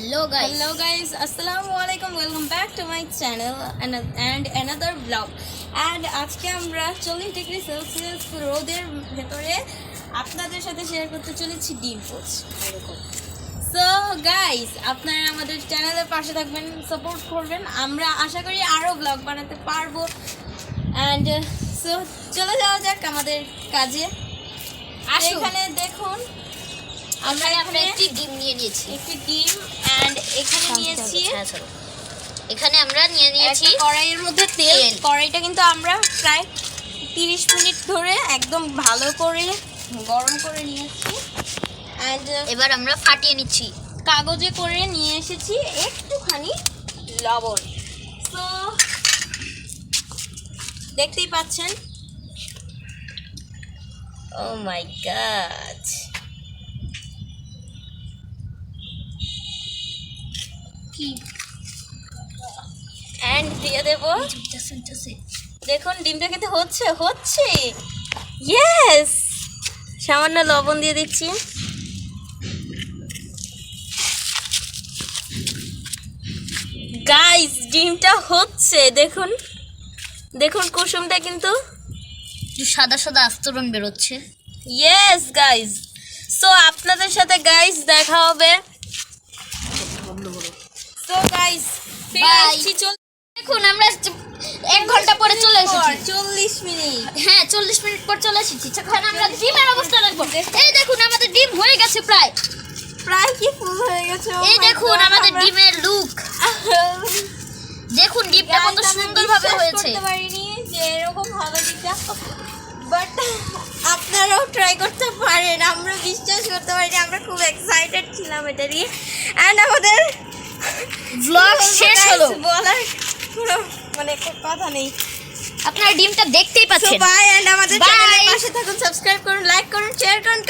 Hello guys hello guys আসসালামু আলাইকুম welcome back to my channel and another blog and আজকে আমরা চল্লিশ ডিগ্রি সেলসিয়াস রোদের ভেতরে আপনাদের সাথে শেয়ার করতে চলেছি ডিম পোচ। এরকম। সো গাইস আপনারা আমাদের চ্যানেলের পাশে থাকবেন সাপোর্ট করবেন। আমরা আশা করি আরও ব্লগ বানাতে পারব। অ্যান্ড সো চলে যাওয়া যাক আমাদের কাজে। এখানে দেখুন আমরা এখানে একটি ডিম নিয়ে নিয়েছি। একটি ডিম অ্যান্ড এখানে নিয়েছি এখানে আমরা নিয়ে নিয়েছি কড়াইয়ের মধ্যে তেল। কড়াইটা কিন্তু আমরা প্রায় তিরিশ মিনিট ধরে একদম ভালো করে গরম করে নিয়েছি। অ্যান্ড এবার আমরা ফাটিয়ে নিচ্ছি। কাগজে করে নিয়ে এসেছি একটুখানি লবণ। তো দেখতেই পাচ্ছেন? ও মাই গড কি? অ্যান্ড দিয়ে দেবো। দেখুন ডিমটা খেতে হচ্ছে হচ্ছে। ইয়েস সামান্য লবণ দিয়ে দিচ্ছি। গাইস ডিমটা হচ্ছে দেখুন। দেখুন কুসুমটা কিন্তু সাদা সাদা আস্তরণ বেরোচ্ছে। ইয়েস গাইস সো আপনাদের সাথে গাইস দেখা হবে। সো গাইস ফিরে Bye. আসছি চল দেখুন আমরা এক ঘণ্টা পরে চলে এসেছি। চল্লিশ মিনিট। হ্যাঁ চল্লিশ মিনিট পর চলে এসেছি। তখন আমরা ডিমের অবস্থা দেখব। এই দেখুন আমাদের ডিম হয়ে গেছে প্রায়। প্রায় কি ফুল হয়ে গেছে? Oh এই my দেখুন God, আমাদের আমরা- ডিমের লুক দেখুন ডিমটা কত Guys, আমি সুন্দর ভাবে বিশ্বাস হয়েছে। করতে পারিনি যে এরকম হবে ডিমটা। বাট আপনারাও ট্রাই করতে পারেন। আমরা বিশ্বাস করতে পারিনি আমরা খুব এক্সাইটেড ছিলাম এটা নিয়ে। অ্যান্ড আমাদের ব্লগ শেষ হলো। বলার পুরো মানে কথা নেই। আপনারা ডিমটা দেখতেই পাচ্ছেন। বাই এন্ড আমাদের. চ্যানেলের পাশে থাকুন সাবস্ক্রাইব করুন লাইক করুন শেয়ার করুন